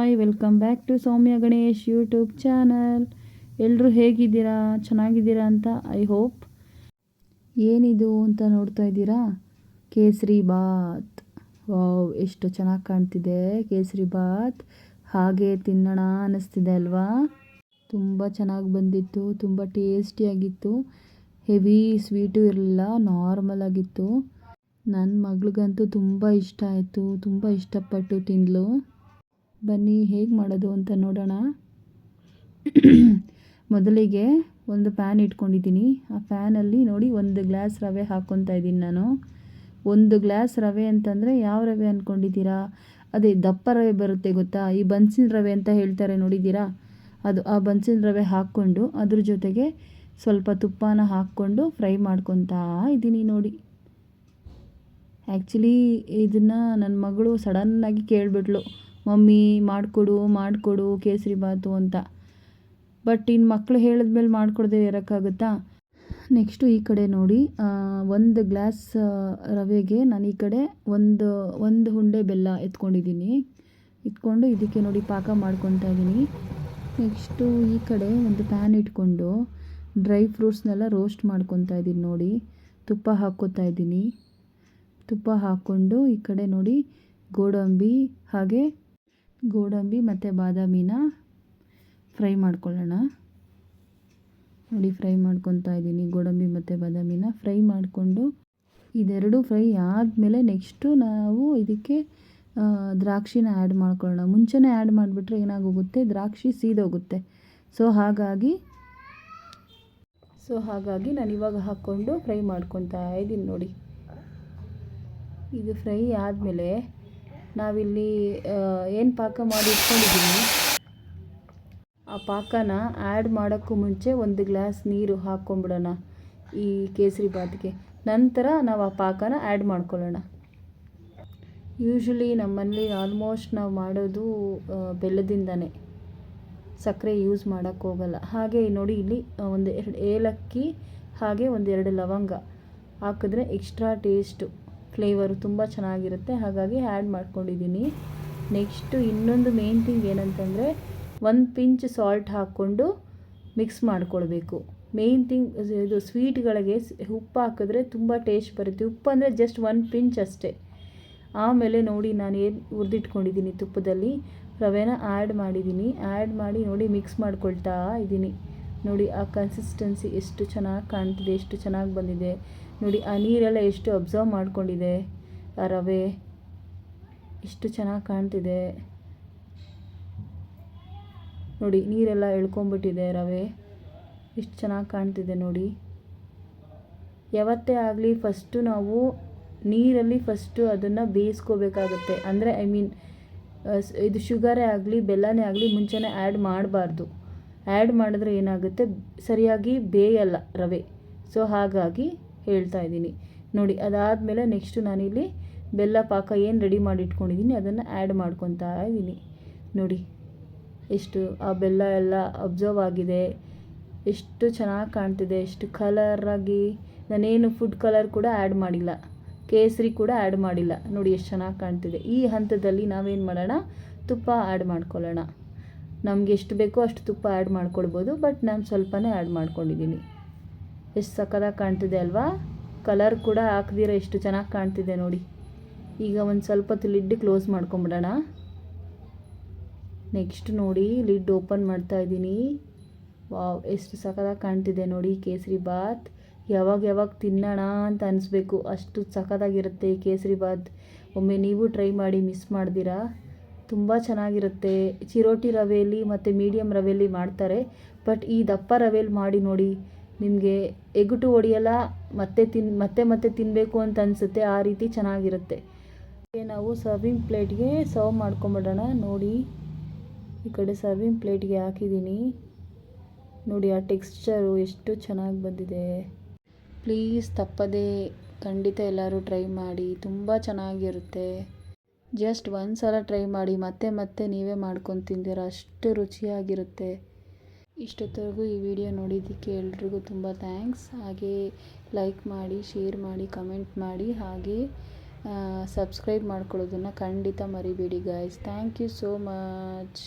Hi, welcome back to Soumya Ganesh YouTube channel. ಎಲ್ಲರೂ ಹೇಗಿದ್ದೀರಾ? ಚೆನ್ನಾಗಿದ್ದೀರಾ ಅಂತ ಐ ಹೋಪ್. ಏನಿದು ಅಂತ ನೋಡ್ತಾ ಇದ್ದೀರಾ? ಕೇಸರಿ ಬಾತ್. ವಾವ್, ಎಷ್ಟು ಚೆನ್ನಾಗಿ ಕಾಣ್ತಿದೆ ಕೇಸರಿ ಬಾತ್. ಹಾಗೆ ತಿನ್ನೋಣ ಅನ್ನಿಸ್ತಿದೆ ಅಲ್ವಾ? ತುಂಬ ಚೆನ್ನಾಗಿ ಬಂದಿತ್ತು, ತುಂಬ ಟೇಸ್ಟಿಯಾಗಿತ್ತು ಹೆವಿ ಸ್ವೀಟು ಇರಲಿಲ್ಲ, ನಾರ್ಮಲ್ ಆಗಿತ್ತು. ನನ್ನ ಮಗಳಿಗಂತೂ ತುಂಬ ಇಷ್ಟ ಆಯಿತು, ತುಂಬ ಇಷ್ಟಪಟ್ಟು ತಿಂದಳು ಬನ್ನಿ, ಹೇಗೆ ಮಾಡೋದು ಅಂತ ನೋಡೋಣ. ಮೊದಲಿಗೆ ಒಂದು ಪ್ಯಾನ್ ಇಟ್ಕೊಂಡಿದ್ದೀನಿ. ಆ ಫ್ಯಾನಲ್ಲಿ ನೋಡಿ ಒಂದು ಗ್ಲಾಸ್ ರವೆ ಹಾಕ್ಕೊತಾ ಇದ್ದೀನಿ ನಾನು. ಒಂದು ಗ್ಲಾಸ್ ರವೆ ಅಂತಂದರೆ ಯಾವ ರವೆ ಅಂದ್ಕೊಂಡಿದ್ದೀರಾ ಅದೇ ದಪ್ಪ ರವೆ ಬರುತ್ತೆ ಗೊತ್ತಾ? ಈ ಬನ್ಸಿನ ರವೆ ಅಂತ ಹೇಳ್ತಾರೆ ನೋಡಿದ್ದೀರಾ? ಅದು ಆ ಬನ್ಸಿನ ರವೆ ಹಾಕ್ಕೊಂಡು ಅದ್ರ ಜೊತೆಗೆ ಸ್ವಲ್ಪ ತುಪ್ಪನ ಹಾಕ್ಕೊಂಡು ಫ್ರೈ ಮಾಡ್ಕೊತಾ ಇದ್ದೀನಿ ನೋಡಿ. ಆ್ಯಕ್ಚುಲಿ ಇದನ್ನು ನನ್ನ ಮಗಳು ಸಡನ್ನಾಗಿ ಕೇಳಿಬಿಟ್ಲು. ಮಮ್ಮಿ ಮಾಡಿಕೊಡು ಮಾಡಿಕೊಡು, ಕೇಸರಿ ಬಾತು ಅಂತ. ಬಟ್ ಇನ್ನು ಮಕ್ಕಳು ಹೇಳಿದ್ಮೇಲೆ ಮಾಡಿಕೊಡ್ದೆ ಇರೋಕ್ಕಾಗುತ್ತಾ? ನೆಕ್ಸ್ಟು ಈ ಕಡೆ ನೋಡಿ ಒಂದು ಗ್ಲಾಸ್ ರವೆಗೆ ನಾನು ಈ ಕಡೆ ಒಂದು ಒಂದು ಹುಂಡೆ ಬೆಲ್ಲ ಎತ್ಕೊಂಡಿದ್ದೀನಿ ಇಟ್ಕೊಂಡು ಇದಕ್ಕೆ ನೋಡಿ ಪಾಕ ಮಾಡ್ಕೊತಾ ಇದ್ದೀನಿ ನೆಕ್ಸ್ಟು ಈ ಕಡೆ ಒಂದು ಪ್ಯಾನ್ ಇಟ್ಕೊಂಡು ಡ್ರೈ ಫ್ರೂಟ್ಸ್ನೆಲ್ಲ ರೋಸ್ಟ್ ಮಾಡ್ಕೊತಾ ಇದ್ದೀನಿ ನೋಡಿ. ತುಪ್ಪ ಹಾಕ್ಕೋತಾ ಇದ್ದೀನಿ ತುಪ್ಪ ಹಾಕ್ಕೊಂಡು ಈ ಕಡೆ ನೋಡಿ ಗೋಡಂಬಿ ಹಾಗೆ ಗೋಡಂಬಿ ಮತ್ತು ಬಾದಾಮಿನ ಫ್ರೈ ಮಾಡ್ಕೊಳ್ಳೋಣ. ನೋಡಿ, ಫ್ರೈ ಮಾಡ್ಕೊತಾ ಇದ್ದೀನಿ. ಗೋಡಂಬಿ ಮತ್ತು ಬಾದಾಮಿನ ಫ್ರೈ ಮಾಡಿಕೊಂಡು ಇದೆರಡು ಫ್ರೈ ಆದಮೇಲೆ ನೆಕ್ಸ್ಟು ನಾವು ಇದಕ್ಕೆ ದ್ರಾಕ್ಷಿನ ಆ್ಯಡ್ ಮಾಡ್ಕೊಳ್ಳೋಣ. ಮುಂಚೆನೇ ಆ್ಯಡ್ ಮಾಡಿಬಿಟ್ರೆ ಏನಾಗೋಗುತ್ತೆ? ದ್ರಾಕ್ಷಿ ಸೀದೋಗುತ್ತೆ. ಸೊ, ಹಾಗಾಗಿ ಸೊ, ಹಾಗಾಗಿ ನಾನು ಇವಾಗ ಹಾಕ್ಕೊಂಡು ಫ್ರೈ ಮಾಡ್ಕೊತಾ ಇದ್ದೀನಿ ನೋಡಿ. ಇದು ಫ್ರೈ ಆದಮೇಲೆ ನಾವಿಲ್ಲಿ ಏನು ಪಾಕ ಮಾಡಿ ಇಟ್ಕೊಂಡಿದ್ದೀವಿ ಆ ಪಾಕನ ಆ್ಯಡ್ ಮಾಡೋಕ್ಕೂ ಮುಂಚೆ ಒಂದು ಗ್ಲಾಸ್ ನೀರು ಹಾಕ್ಕೊಂಬಿಡೋಣ ಈ ಕೇಸರಿ ಬಾತ್ಗೆ. ನಂತರ ನಾವು ಆ ಪಾಕನ ಆ್ಯಡ್ ಮಾಡ್ಕೊಳ್ಳೋಣ. ಯೂಶ್ವಲಿ ನಮ್ಮಲ್ಲಿ ಆಲ್ಮೋಸ್ಟ್ ನಾವು ಮಾಡೋದು ಬೆಲ್ಲದಿಂದನೇ. ಸಕ್ಕರೆ ಯೂಸ್ ಮಾಡೋಕ್ಕೆ ಹೋಗಲ್ಲ. ಹಾಗೆ ನೋಡಿ ಇಲ್ಲಿ ಒಂದು ಎರಡು ಏಲಕ್ಕಿ, ಹಾಗೆ ಒಂದೆರಡು ಲವಂಗ ಹಾಕಿದ್ರೆ ಎಕ್ಸ್ಟ್ರಾ ಟೇಸ್ಟು ಫ್ಲೇವರು ತುಂಬ ಚೆನ್ನಾಗಿರುತ್ತೆ. ಹಾಗಾಗಿ ಆ್ಯಡ್ ಮಾಡ್ಕೊಂಡಿದ್ದೀನಿ. ನೆಕ್ಸ್ಟು ಇನ್ನೊಂದು ಮೇನ್ ಥಿಂಗ್ ಏನಂತಂದರೆ, ಒಂದು ಪಿಂಚ್ ಸಾಲ್ಟ್ ಹಾಕ್ಕೊಂಡು ಮಿಕ್ಸ್ ಮಾಡ್ಕೊಳ್ಬೇಕು. ಮೇನ್ ಥಿಂಗ್ ಇದು ಸ್ವೀಟ್ಗಳಿಗೆ ಉಪ್ಪು ಹಾಕಿದ್ರೆ ತುಂಬ ಟೇಸ್ಟ್ ಬರುತ್ತೆ. ಉಪ್ಪು ಅಂದರೆ ಜಸ್ಟ್ ಒಂದು ಪಿಂಚ್ ಅಷ್ಟೇ. ಆಮೇಲೆ ನೋಡಿ ನಾನು ಏನು ಹುರಿದಿಟ್ಕೊಂಡಿದ್ದೀನಿ ತುಪ್ಪದಲ್ಲಿ. ರವೆನ ಆ್ಯಡ್ ಮಾಡಿದ್ದೀನಿ. ಆ್ಯಡ್ ಮಾಡಿ ನೋಡಿ ಮಿಕ್ಸ್ ಮಾಡ್ಕೊಳ್ತಾ ಇದ್ದೀನಿ ನೋಡಿ ಆ ಕನ್ಸಿಸ್ಟೆನ್ಸಿ ಎಷ್ಟು ಚೆನ್ನಾಗಿ ಕಾಣ್ತಿದೆ, ಎಷ್ಟು ಚೆನ್ನಾಗಿ ಬಂದಿದೆ. ನೋಡಿ ಆ ನೀರೆಲ್ಲ ಎಷ್ಟು ಅಬ್ಸರ್ವ್ ಮಾಡ್ಕೊಂಡಿದೆ. ಆ ರವೆ ಎಷ್ಟು ಚೆನ್ನಾಗಿ ಕಾಣ್ತಿದೆ. ನೋಡಿ ನೀರೆಲ್ಲ ಎಳ್ಕೊಂಬಿಟ್ಟಿದೆ ರವೆ. ಎಷ್ಟು ಚೆನ್ನಾಗಿ ಕಾಣ್ತಿದೆ ನೋಡಿ. ಯಾವತ್ತೇ ಆಗಲಿ ಫಸ್ಟು ನಾವು ನೀರಲ್ಲಿ ಫಸ್ಟು ಅದನ್ನು ಬೇಯಿಸ್ಕೋಬೇಕಾಗುತ್ತೆ. ಅಂದರೆ ಐ ಮೀನ್ ಇದು ಶುಗರೇ ಆಗಲಿ, ಬೆಲ್ಲನೇ ಆಗಲಿ ಮುಂಚೆನೇ ಆ್ಯಡ್ ಮಾಡಬಾರ್ದು. ಆ್ಯಡ್ ಮಾಡಿದ್ರೆ ಏನಾಗುತ್ತೆ? ಸರಿಯಾಗಿ ಬೇಯಲ್ಲ ರವೆ. ಸೊ ಹಾಗಾಗಿ ಹೇಳ್ತಾ ಇದ್ದೀನಿ. ನೋಡಿ, ಅದಾದಮೇಲೆ ನೆಕ್ಸ್ಟು ನಾನಿಲ್ಲಿ ಬೆಲ್ಲ ಪಾಕ ಏನು ರೆಡಿ ಮಾಡಿ ಇಟ್ಕೊಂಡಿದ್ದೀನಿ ಅದನ್ನು ಆ್ಯಡ್ ಮಾಡ್ಕೊತಾ ಇದ್ದೀನಿ. ನೋಡಿ, ಎಷ್ಟು ಆ ಬೆಲ್ಲ ಎಲ್ಲ ಅಬ್ಸರ್ವ್ ಆಗಿದೆ. ಎಷ್ಟು ಚೆನ್ನಾಗಿ ಕಾಣ್ತಿದೆ, ಎಷ್ಟು ಕಲರಾಗಿ ನಾನೇನು ಫುಡ್ ಕಲರ್ ಕೂಡ ಆ್ಯಡ್ ಮಾಡಿಲ್ಲ. ಕೇಸರಿ ಕೂಡ ಆ್ಯಡ್ ಮಾಡಿಲ್ಲ. ನೋಡಿ, ಎಷ್ಟು ಚೆನ್ನಾಗಿ ಕಾಣ್ತಿದೆ. ಈ ಹಂತದಲ್ಲಿ ನಾವೇನು ಮಾಡೋಣ? ತುಪ್ಪ ಆ್ಯಡ್ ಮಾಡ್ಕೊಳ್ಳೋಣ. ನಮ್ಗೆ ಎಷ್ಟು ಬೇಕೋ ಅಷ್ಟು ತುಪ್ಪ ಆ್ಯಡ್ ಮಾಡ್ಕೊಳ್ಬೋದು ಬಟ್ ನಾನು ಸ್ವಲ್ಪನೇ ಆ್ಯಡ್ ಮಾಡ್ಕೊಂಡಿದ್ದೀನಿ. ಎಷ್ಟು ಸಕ್ಕದಾಗಿ ಕಾಣ್ತಿದೆ ಅಲ್ವಾ? ಕಲರ್ ಕೂಡ ಹಾಕ್ದಿರ ಎಷ್ಟು ಚೆನ್ನಾಗಿ ಕಾಣ್ತಿದೆ ನೋಡಿ. ಈಗ ಒಂದು ಸ್ವಲ್ಪ ಲಿಡ್ ಕ್ಲೋಸ್ ಮಾಡ್ಕೊಂಬಿಡೋಣ. ನೆಕ್ಸ್ಟ್ ನೋಡಿ ಲಿಡ್ ಓಪನ್ ಮಾಡ್ತಾ ಇದ್ದೀನಿ. ವಾವ್ ಎಷ್ಟು ಸಖತ್ತಾಗಿ ಕಾಣ್ತಿದೆ ನೋಡಿ ಕೇಸರಿ ಬಾತ್. ಯಾವಾಗ ಯಾವಾಗ ತಿನ್ನೋಣ ಅಂತ ಅನಿಸ್ಬೇಕು. ಅಷ್ಟು ಸಖತ್ತಾಗಿರುತ್ತೆ ಕೇಸರಿ ಬಾತ್. ಒಮ್ಮೆ ನೀವು ಟ್ರೈ ಮಾಡಿ ಮಿಸ್ ಮಾಡ್ದಿರಾ? ತುಂಬ ಚೆನ್ನಾಗಿರುತ್ತೆ. ಚಿರೋಟಿ ರವೆಯಲ್ಲಿ ಮತ್ತು ಮೀಡಿಯಮ್ ರವೆಯಲ್ಲಿ ಮಾಡ್ತಾರೆ. ಬಟ್ ಈ ದಪ್ಪ ರವೆಯಲ್ಲಿ ಮಾಡಿ ನೋಡಿ, ನಿಮಗೆ ಎಗುಟು ಹೊಡಿಯಲ್ಲ ಮತ್ತೆ ತಿನ್, ಮತ್ತೆ ಮತ್ತೆ ತಿನ್ನಬೇಕು ಅಂತ ಅನಿಸುತ್ತೆ, ಆ ರೀತಿ ಚೆನ್ನಾಗಿರುತ್ತೆ. ನಾವು ಸರ್ವಿಂಗ್ ಪ್ಲೇಟ್ಗೆ ಸರ್ವ್ ಮಾಡ್ಕೊಂಬಿಡೋಣ. ನೋಡಿ, ಈ ಕಡೆ ಸರ್ವಿಂಗ್ ಪ್ಲೇಟ್ಗೆ ಹಾಕಿದ್ದೀನಿ. ನೋಡಿ, ಆ ಟೆಕ್ಸ್ಚರು ಎಷ್ಟು ಚೆನ್ನಾಗಿ ಬಂದಿದೆ. ಪ್ಲೀಸ್ ತಪ್ಪದೇ ಖಂಡಿತ ಎಲ್ಲರೂ ಟ್ರೈ ಮಾಡಿ. ತುಂಬ ಚೆನ್ನಾಗಿರುತ್ತೆ. ಜಸ್ಟ್ ಒಂದು ಸಲ ಟ್ರೈ ಮಾಡಿ, ಮತ್ತೆ ಮತ್ತೆ ನೀವೇ ಮಾಡ್ಕೊಂಡು ತಿಂದಿರ ಅಷ್ಟು ರುಚಿಯಾಗಿರುತ್ತೆ. ಇಷ್ಟೊತ್ತವರೆಗೂ ಈ ವಿಡಿಯೋ ನೋಡಿದ್ದಕ್ಕೆ ಎಲ್ರಿಗೂ ತುಂಬ ಥ್ಯಾಂಕ್ಸ್ ಹಾಗೆ ಲೈಕ್ ಮಾಡಿ ಶೇರ್ ಮಾಡಿ ಕಮೆಂಟ್ ಮಾಡಿ, ಹಾಗೆ ಸಬ್ಸ್ಕ್ರೈಬ್ ಮಾಡ್ಕೊಳ್ಳೋದನ್ನು ಖಂಡಿತ ಮರಿಬೇಡಿ guys thank you so much